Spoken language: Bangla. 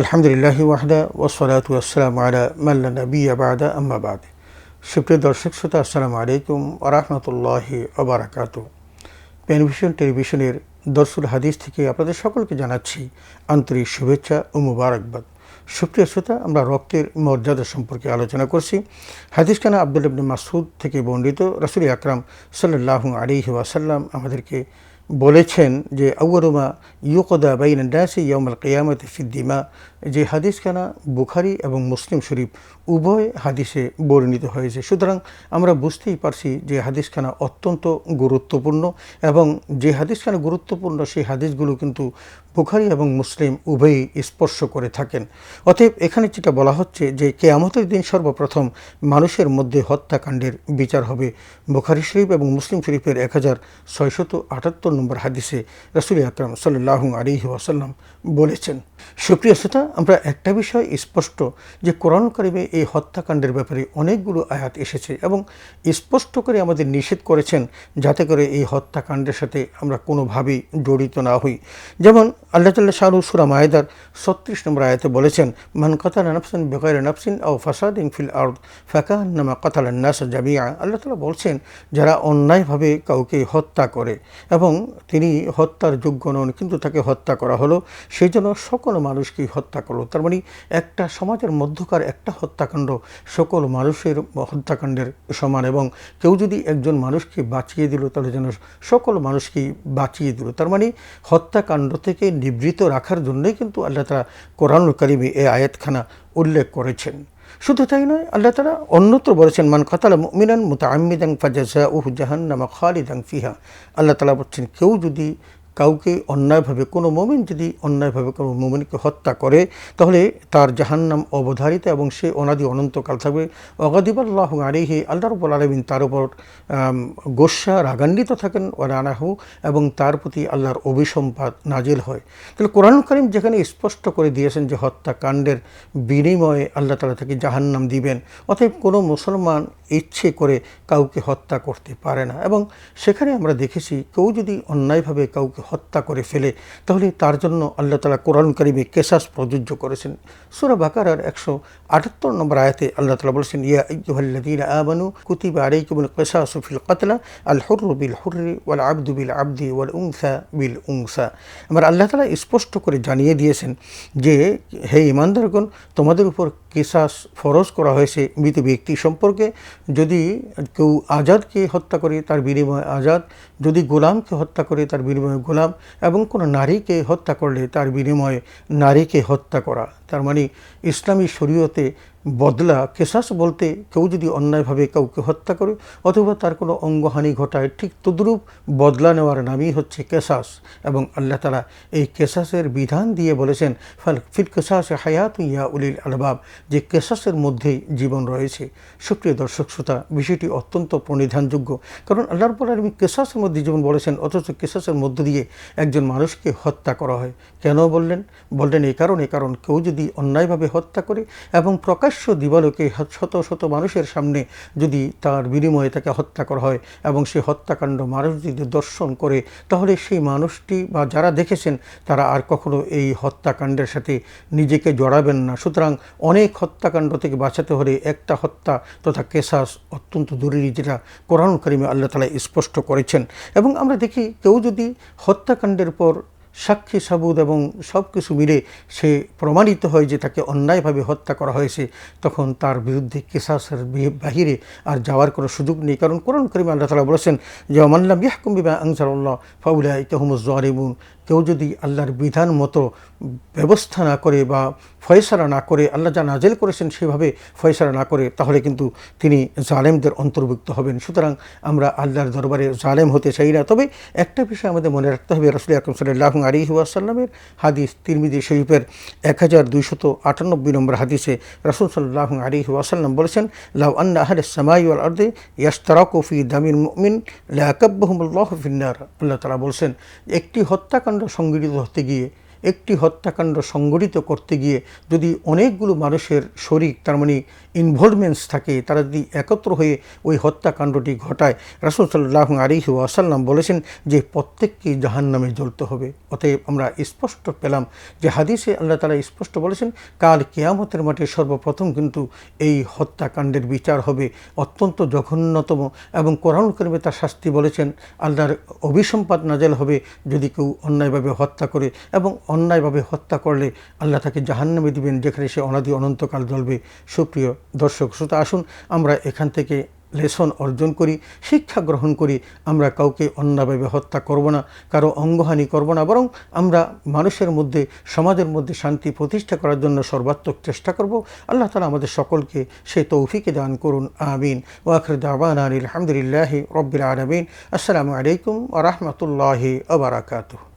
আলহামদুলিল্লাহ ওয়াহদা ওসলাত আসসালাম আলা মাল্লা নবী আবাদা আম্মাবাদ সুপ্রিয় দর্শক, শ্রোতা, আসসালামু আলাইকুম আরহামতুল্লাহি আবরাকাত পেনভিশন টেলিভিশনের দর্শুল হাদিস থেকে আপনাদের সকলকে জানাচ্ছি আন্তরিক শুভেচ্ছা ও মুবারকবাদ। সুপ্রিয় শ্রোতা, আমরা রক্তের মর্যাদা সম্পর্কে আলোচনা করছি। হাদিস খানা আব্দুল মাসুদ থেকে বর্ণিত রসুল আকরাম সাল্লাহ আলিহি ওয়াসাল্লাম আমাদেরকে বলেছেন যে আউরমা ইউকদা বাইন ডাসি ইয়মল কেয়ামত ফিদ্দিমা যে হাদিসখানা বুখারি এবং মুসলিম শরীফ উভয় হাদিসে বর্ণিত হয়েছে। সুতরাং আমরা বুঝতেই পারছি যে হাদিসখানা অত্যন্ত গুরুত্বপূর্ণ এবং যে হাদিসখানা গুরুত্বপূর্ণ, সেই হাদিসগুলো কিন্তু বুখারি এবং মুসলিম উভয়ই স্পর্শ করে থাকেন। অতএব এখানে যেটা বলা হচ্ছে যে, কেয়ামতের দিন সর্বপ্রথম মানুষের মধ্যে হত্যাকাণ্ডের বিচার হবে। বুখারি শরীফ এবং মুসলিম শরীফের এক হাজার ছয়শত আটাত্তর নম্বর হাদিসে রসুল আকরাম সাল্লাহ আলিহি ওয়াসাল্লাম বলেছেন, সুপ্রিয় শ্রোতা, আমরা একটা বিষয় স্পষ্ট যে কোরআন করিমে এই হত্যাকাণ্ডের ব্যাপারে অনেকগুলো আয়াত এসেছে এবং স্পষ্ট করে আমাদের নিষেধ করেছেন যাতে করে এই হত্যাকাণ্ডের সাথে আমরা কোনোভাবেই জড়িত না হই। যেমন আল্লাহ তাল্লাহ শাহরু সুরা মায়েদার ছত্রিশ নম্বর আয়াতে বলেছেন, মান কাতাল নাফসিন বেকার নাফসিন ও ফাসাদ ফিল আউদ ফাঁকা নামা কাতাল নাস জামিয়া আল্লাহ তালা বলছেন, যারা অন্যায়ভাবে কাউকে হত্যা করে এবং তিনি হত্যার যোগ্য নন, কিন্তু তাকে হত্যা করা হলো। সেই জন্য সকল মানুষকেই হত্যা করল? তার মানে একটা সমাজের মধ্যকার একটা হত্যাকাণ্ড সকল মানুষের হত্যাকাণ্ডের সমান এবং কেউ যদি একজন মানুষকে বাঁচিয়ে দিল, তাহলে যেন সকল মানুষকেই বাঁচিয়ে দিল। তার মানে হত্যাকাণ্ড থেকে নিবৃত রাখার জন্যই কিন্তু আল্লাহ তালা কোরআনুল করিমে এই আয়াতখানা উল্লেখ করেছেন। শুধু তাই নয়, আল্লাহ তারা অন্যত্র বলেছেন, মান কাতালা মিনান মুতা আমিদাং ফাজা উহ জাহান্নামা খালিদাং ফিহা। আল্লাহ তালা বলছেন, কেউ যদি কাউকে অন্যায়ভাবে, কোনো মোমিন যদি অন্যায়ভাবে কোনো মোমিনকে হত্যা করে, তাহলে তার জাহান্নাম অবধারিত এবং সে অনাদি অনন্তকাল থাকবে। অগাদিবাল্লাহ আলিহি আল্লাহ রবুল আলমিন তার উপর গোস্বা রাগান্বিত থাকেন রানাহু এবং তার প্রতি আল্লাহর অভিসম্পাদ নাজিল হয়। তাহলে কোরআন করিম যেখানে স্পষ্ট করে দিয়েছেন যে হত্যাকাণ্ডের বিনিময়ে আল্লাহ তালা তাকে জাহান্নাম দিবেন, অতএব কোনো মুসলমান ইচ্ছে করে কাউকে হত্যা করতে পারে না। এবং সেখানে আমরা দেখেছি কেউ যদি অন্যায়ভাবে কাউকে হত্যা করে ফেলে, তাহলে তার জন্য আল্লাহ তালা কোরআন করিমে কেসাস প্রযোজ্য করেছেন। সুরা বাকারার একশো আটাত্তর নম্বর আয়াতে আল্লাহ তালা বলেছেন, ইয়া আবানু কুতিবা আলাইকুমুল কেসাস ফিল কাতলা আল হুর বিল হুররি ওয়াল আব্দু বিল আব্দি ওয়াল উংসা বিল উংসা আমার আল্লাহ তালা স্পষ্ট করে জানিয়ে দিয়েছেন যে, হে ইমানদারগণ তোমাদের উপর কেশাস ফরজ করা হয়েছে মৃত ব্যক্তি সম্পর্কে। যদি কেউ আজাদকে হত্যা করে, তার বিনিময়ে আজাদ। যদি গোলামকে হত্যা করে, তার বিনিময়ে গোলাম। এবং কোনো নারীকে হত্যা করলে, তার বিনিময়ে নারীকে হত্যা করা। তার মানে ইসলামী শরীয়তে বদলা কেশাস বলতে কেউ যদি অন্যায়ভাবে কাউকে হত্যা করে অথবা তার কোনো অঙ্গহানি ঘটায়, ঠিক তদ্রূপ বদলা নেওয়ার নামই হচ্ছে কেসাস এবং আল্লাহ তালা এই কেসাসের বিধান দিয়ে বলেছেন, ফাল ফির কেসাস হায়াত ইয়া উলিল আলবাব যে কেশাসের মধ্যেই জীবন রয়েছে। সুপ্রিয় দর্শক শ্রোতা, বিষয়টি অত্যন্ত প্রণিধানযোগ্য, কারণ আল্লাহর পর আমি কেসাসের মধ্যে জীবন বলেছেন, অথচ কেশাসের মধ্য দিয়ে একজন মানুষকে হত্যা করা হয়। কেন বললেন? বললেন এই কারণে, কারণ কেউ যদি অন্যায়ভাবে হত্যা করে এবং প্রকাশ প্রকাশ্য দিবালোকে শত শত মানুষের সামনে যদি তার বিনিময়ে তাকে হত্যা করা হয় এবং সেই হত্যাকাণ্ড মানুষ যদি দর্শন করে, তাহলে সেই মানুষটি বা যারা দেখেছেন তারা আর কখনো এই হত্যাকাণ্ডের সাথে নিজেকে জড়াবেন না। সুতরাং অনেক হত্যাকাণ্ড থেকে বাঁচাতে হলে একটা হত্যা তথা কেসাস অত্যন্ত জরুরি যেটা কোরআন করিমে আল্লাহ তালা স্পষ্ট করেছেন। এবং আমরা দেখি কেউ যদি হত্যাকাণ্ডের পর সাক্ষী সাবুদ এবং সব কিছু মিলে সে প্রমাণিত হয় যে তাকে অন্যায়ভাবে হত্যা করা হয়েছে, তখন তার বিরুদ্ধে কেসাসের বাহিরে আর যাওয়ার কোনো সুযোগ নেই। কারণ কোরআন করিম আল্লাহ তালা বলেছেন যে অমাল্লাম ইয়াহকুম বিবা আংসারুল্লাহ ফাউলা ইকাহমুজ জরিমুন কেউ যদি আল্লাহর বিধান মতো ব্যবস্থা না করে বা ফয়সালা না করে, আল্লাহ যা নাজেল করেছেন সেভাবে ফয়সালা না করে, তাহলে কিন্তু তিনি জালেমদের অন্তর্ভুক্ত হবেন। সুতরাং আমরা আল্লাহর দরবারে জালেম হতে চাই না। তবে একটা বিষয় আমাদের মনে রাখতে হবে রসুল আকরম সাল্লাহ আলী ওয়াসাল্লামের হাদিস তিরমিদি শরীফের এক হাজার দুইশত আটানব্বই নম্বর হাদিসে রসুল সাল্লাহ আলী ওয়াসাল্লাম বলেছেন, লাউ আন্না আহলে সামাই ওয়াল আর্দে দামিন মিন লাকাব্বাহুমুল্লাহ ফিন্নার আল্লাহ তালা বলছেন, একটি হত্যাকাণ্ড সংগঠিত হতে গিয়ে একটি হত্যাকাণ্ড সংগঠিত করতে গিয়ে যদি অনেকগুলো মানুষের শরিক তার মানে ইনভলভমেন্টস থাকে, তারা যদি একত্র হয়ে ওই হত্যাকাণ্ডটি ঘটায়, রাসুল সাল্লাহ আলিহি ওয়াসাল্লাম বলেছেন যে প্রত্যেককেই জাহান নামে জ্বলতে হবে। অতএব আমরা স্পষ্ট পেলাম যে হাদিসে আল্লাহ তালা স্পষ্ট বলেছেন, কাল কেয়ামতের মাঠে সর্বপ্রথম কিন্তু এই হত্যাকাণ্ডের বিচার হবে অত্যন্ত জঘন্যতম এবং কোরআন করিমে তার শাস্তি বলেছেন, আল্লাহর অভিসম্পাদ নাজেল হবে যদি কেউ অন্যায়ভাবে হত্যা করে এবং অন্যায়ভাবে হত্যা করলে আল্লাহ তাকে জাহান্নামে দিবেন, যেখানে সে অনাদি অনন্তকাল জ্বলবে। সুপ্রিয় দর্শক, শ্রোতা, আসুন আমরা এখান থেকে লেসন অর্জন করি, শিক্ষা গ্রহণ করি। আমরা কাউকে অন্যভাবে হত্যা করব না, কারও অঙ্গহানি করব না, বরং আমরা মানুষের মধ্যে, সমাজের মধ্যে শান্তি প্রতিষ্ঠা করার জন্য সর্বাত্মক চেষ্টা করব। আল্লাহ তালা আমাদের সকলকে সে তৌফিকে দান করুন, আমিন। ওয়াখর দাবান আলহামদুলিল্লাহ রব্বিল আলমিন। আসসালামু আলাইকুম আ রহমতুল্লাহি আবরাকাতুহ